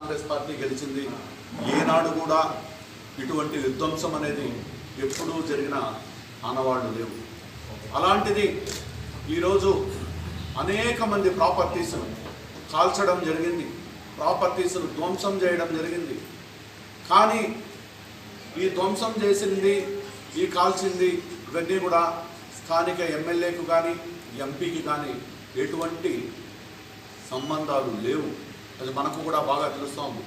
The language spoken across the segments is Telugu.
కాంగ్రెస్ పార్టీ గెలిచింది. ఏనాడు కూడా ఇటువంటి విధ్వంసం అనేది ఎప్పుడూ జరిగిన ఆనవాళ్ళు లేవు. అలాంటిది ఈరోజు అనేక మంది ప్రాపర్టీస్ను కాల్చడం జరిగింది. ప్రాపర్టీస్ను ధ్వంసం చేయడం జరిగింది. కానీ ఈ ధ్వంసం చేసింది ఈ కాల్చింది ఇవన్నీ కూడా స్థానిక ఎమ్మెల్యేకు కానీ ఎంపీకి కానీ ఎటువంటి సంబంధాలు లేవు. అది మనకు కూడా బాగా తెలుస్తోంది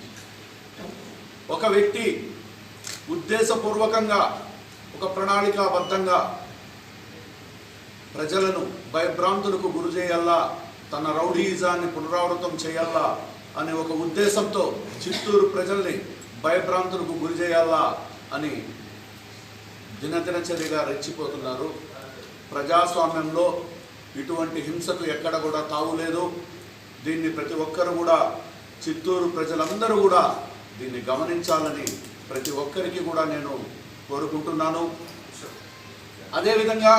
ఒక వ్యక్తి ఉద్దేశపూర్వకంగా ఒక ప్రణాళికాబద్ధంగా ప్రజలను భయభ్రాంతులకు గురి చేయాలా తన రౌడీయిజాన్ని పునరావృతం చేయాలా అనే ఒక ఉద్దేశంతో చిత్తూరు ప్రజల్ని భయభ్రాంతులకు గురి చేయాలా అని దినదినచర్యగా రెచ్చిపోతున్నారు. ప్రజాస్వామ్యంలో ఇటువంటి హింసకు ఎక్కడ కూడా తావులేదు. దీన్ని ప్రతి ఒక్కరు కూడా చిత్తూరు ప్రజలందరూ కూడా దీన్ని గమనించాలని ప్రతి ఒక్కరికి కూడా నేను కోరుకుంటున్నాను. అదేవిధంగా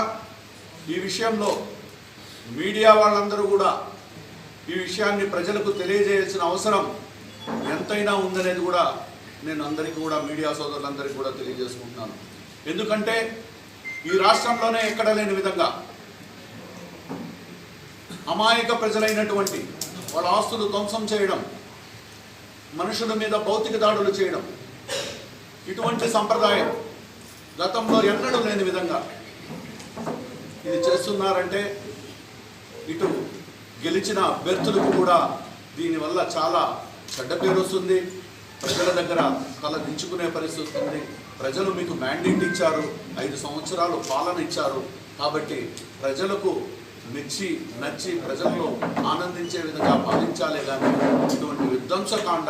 ఈ విషయంలో మీడియా వాళ్ళందరూ కూడా ఈ విషయాన్ని ప్రజలకు తెలియజేయాల్సిన అవసరం ఎంతైనా ఉందనేది కూడా నేను అందరికీ కూడా మీడియా సోదరులందరికీ కూడా తెలియజేసుకుంటున్నాను. ఎందుకంటే ఈ రాష్ట్రంలోనే ఎక్కడ లేని విధంగా అమాయక ప్రజలైనటువంటి వాళ్ళ ఆస్తులు ధ్వంసం చేయడం మనుషుల మీద భౌతిక దాడులు చేయడం ఇటువంటి సంప్రదాయం గతంలో ఎన్నడూ లేని విధంగా ఇది చేస్తున్నారంటే ఇటు గెలిచిన అభ్యర్థులకు కూడా దీనివల్ల చాలా చెడ్డ పేరు వస్తుంది. ప్రజల దగ్గర తల దించుకునే పరిస్థితి వస్తుంది. ప్రజలు మీకు మ్యాండేట్ ఇచ్చారు ఐదు సంవత్సరాలు పాలన ఇచ్చారు. కాబట్టి ప్రజలకు మెచ్చి నచ్చి ప్రజల్లో ఆనందించే విధంగా పాలించాలే కానీ ఇటువంటి విధ్వంసకాండ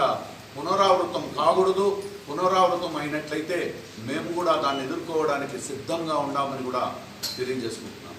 పునరావృతం కాకూడదు. పునరావృతం అయినట్లయితే మేము కూడా దాన్ని ఎదుర్కోవడానికి సిద్ధంగా ఉన్నామని కూడా తెలియజేసుకుంటున్నాం.